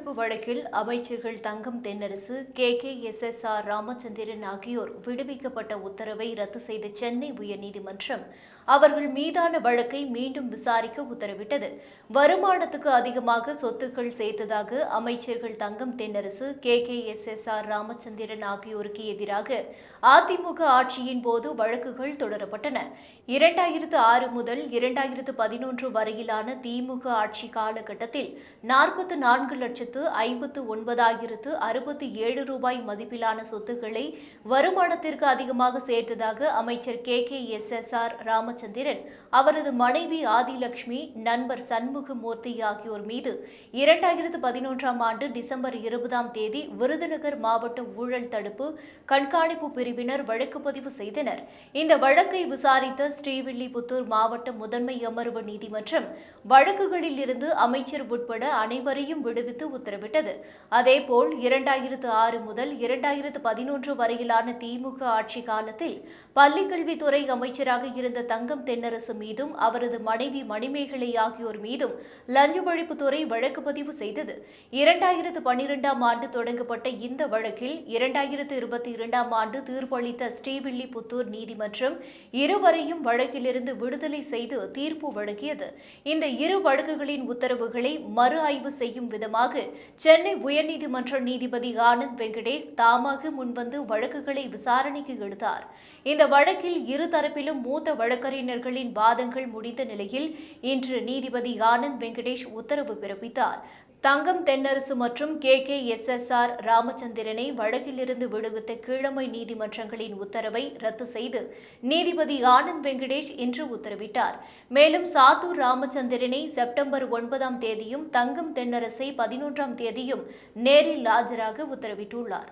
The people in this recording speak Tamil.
சொத்து வழக்கில் அமைச்சர்கள் Thangam Thennarasu K. K. S. S. R. Ramachandran ஆகியோர் விடுவிக்கப்பட்ட உத்தரவை ரத்து செய்த சென்னை உயர்நீதிமன்றம் அவர்கள் மீதான வழக்கை மீண்டும் விசாரிக்க உத்தரவிட்டது. வருமானத்துக்கு அதிகமாக சொத்துக்கள் சேர்த்ததாக அமைச்சர்கள் Thangam Thennarasu K. K. S. S. R. Ramachandran ஆகியோருக்கு எதிராக அதிமுக ஆட்சியின் போது வழக்குகள் தொடரப்பட்டன. இரண்டாயிரத்து ஆறு முதல் இரண்டாயிரத்து பதினொன்று வரையிலான திமுக ஆட்சி காலகட்டத்தில் நாற்பத்தி நான்கு லட்சத்து லட்சத்து ஐம்பத்து ஒன்பதாயிரத்து அறுபத்தி ஏழு ரூபாய் மதிப்பிலான சொத்துக்களை வருமானத்திற்கு அதிகமாக சேர்த்ததாக அமைச்சர் K K S S R Ramachandran அவரது மனைவி ஆதிலட்சுமி நண்பர் சண்முகமூர்த்தி ஆகியோர் மீது இரண்டாயிரத்து பதினொன்றாம் ஆண்டு டிசம்பர் இருபதாம் தேதி விருதுநகர் மாவட்ட ஊழல் தடுப்பு கண்காணிப்பு பிரிவினர் வழக்கு பதிவு செய்தனர். இந்த வழக்கை விசாரித்த ஸ்ரீவில்லிபுத்தூர் மாவட்ட முதன்மை அமர்வு நீதிமன்றம் வழக்குகளில் இருந்து அமைச்சர் உட்பட அனைவரையும் விடுவித்து உத்தரவிட்டது. அதேபோல் இரண்டாயிரத்து ஆறு முதல் இரண்டாயிரத்து பதினொன்று வரையிலான திமுக ஆட்சி காலத்தில் பள்ளிக்கல்வித்துறை அமைச்சராக இருந்த தங்கம் தென்னரசு மீதும் அவரது மனைவி மணிமேகலை ஆகியோர் மீதும் லஞ்ச ஒழிப்புத்துறை வழக்கு பதிவு செய்தது. இரண்டாயிரத்து பனிரெண்டாம் ஆண்டு தொடங்கப்பட்ட இந்த வழக்கில் இரண்டாயிரத்து இருபத்தி இரண்டாம் ஆண்டு தீர்ப்பளித்த ஸ்ரீவில்லிபுத்தூர் நீதிமன்றம் இருவரையும் வழக்கிலிருந்து விடுதலை செய்து தீர்ப்பு வழங்கியது. இந்த இரு வழக்குகளின் உத்தரவுகளை மறு ஆய்வு செய்யும் விதமாக சென்னை உயர்நீதிமன்ற நீதிபதி ஆனந்த் வெங்கடேஷ் தாமாக முன்வந்து வழக்குகளை விசாரணைக்கு எடுத்தார். இந்த வழக்கில் இரு தரப்பிலும் மூத்த வழக்கறிஞர்களின் வாதங்கள் முடிந்த நிலையில் இன்று நீதிபதி ஆனந்த் வெங்கடேஷ் உத்தரவு பிறப்பித்தார். தங்கம் தென்னரசு மற்றும் K. K. S. S. R. ராமச்சந்திரனை வழக்கிலிருந்து விடுவித்த கீழமை நீதிமன்றங்களின் உத்தரவை ரத்து செய்து நீதிபதி ஆனந்த் வெங்கடேஷ் இன்று உத்தரவிட்டார். மேலும் சாத்தூர் ராமச்சந்திரனை செப்டம்பர் ஒன்பதாம் தேதியும் தங்கம் தென்னரசை பதினொன்றாம் தேதியும் நேரில் ஆஜராக உத்தரவிட்டுள்ளார்.